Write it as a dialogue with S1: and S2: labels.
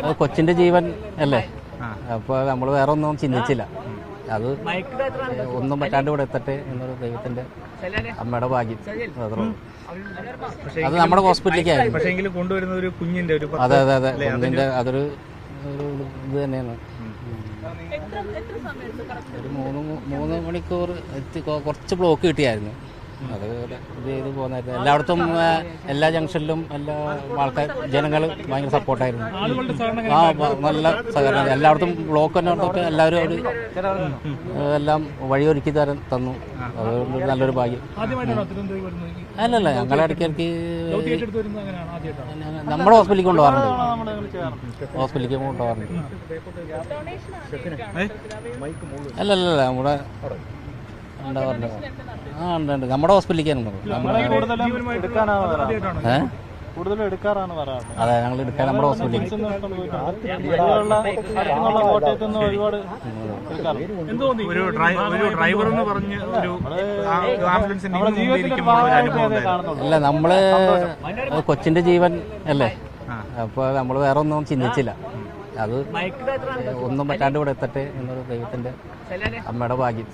S1: അത് കൊച്ചിന്റെ ജീവൻ അല്ലേ?
S2: അപ്പൊ
S1: അപ്പോൾ നമ്മൾ വേറെ ഒന്നും ചിന്തിച്ചില്ല. അത് ഒന്നും പറ്റാണ്ട് ഇവിടെ എത്തട്ടെ എന്നൊരു ദൈവത്തിന്റെ അമ്മയുടെ ഭാഗ്യം. അത് നമ്മുടെ ഹോസ്പിറ്റലിലേക്കായിരുന്നു
S2: പക്ഷേ എങ്കിലും കൊണ്ടുവരുന്ന ഒരു കുഞ്ഞിന്റെ ഒരു
S1: അതെ അതെ അതെ. ഒന്നിന്റെ അതൊരു ഇത് തന്നെയാണ്. ഒരു മൂന്ന് മൂന്ന് മണിക്കൂർ എത്തി കുറച്ച് ബ്ലോക്ക് കിട്ടിയായിരുന്നു. അത് ഇത് ചെയ്ത് എല്ലായിടത്തും എല്ലാ ജംഗ്ഷനിലും എല്ലാ ആൾക്കാർ ജനങ്ങൾ ഭയങ്കര സപ്പോർട്ടായിരുന്നു. ആ നല്ല സഹകരണം. എല്ലായിടത്തും ബ്ലോക്ക് തന്നെ തൊട്ട് എല്ലാവരും അവർ എല്ലാം വഴിയൊരുക്കി തരാൻ തന്നു. അതുകൊണ്ട് നല്ലൊരു ഭാഗ്യം. അല്ലല്ല ഞങ്ങളെ ഇടയ്ക്കിടയ്ക്ക് നമ്മുടെ ഹോസ്പിറ്റലിൽ കൊണ്ടുപോകാറുണ്ട്. ഹോസ്പിറ്റലിലേക്ക് കൊണ്ടുപോകാറുണ്ട്. അല്ലല്ല നമ്മുടെ ഉണ്ടാവാറുണ്ട് ആ ഉണ്ട് ഉണ്ട്. നമ്മുടെ ഹോസ്പിറ്റലിലേക്കാണ്
S3: കൂടുതലും എടുക്കാറാണ് പറയാറ്
S1: അതെ ഞങ്ങൾ എടുക്കാൻ നമ്മുടെ
S3: ഒരുപാട്
S2: ഒരു ഡ്രൈവർ എന്ന് പറഞ്ഞ് ഒരു
S1: അല്ല നമ്മൾ കൊച്ചിന്റെ ജീവൻ അല്ലേ?
S2: അപ്പൊ
S1: അപ്പോൾ നമ്മൾ വേറെ ഒന്നും ചിന്തിച്ചില്ല. അത് ഒന്നും പറ്റാണ്ട് ഇവിടെ എത്തട്ടെ എന്നൊരു ദൈവത്തിന്റെ അമ്മയുടെ ഭാഗ്യം.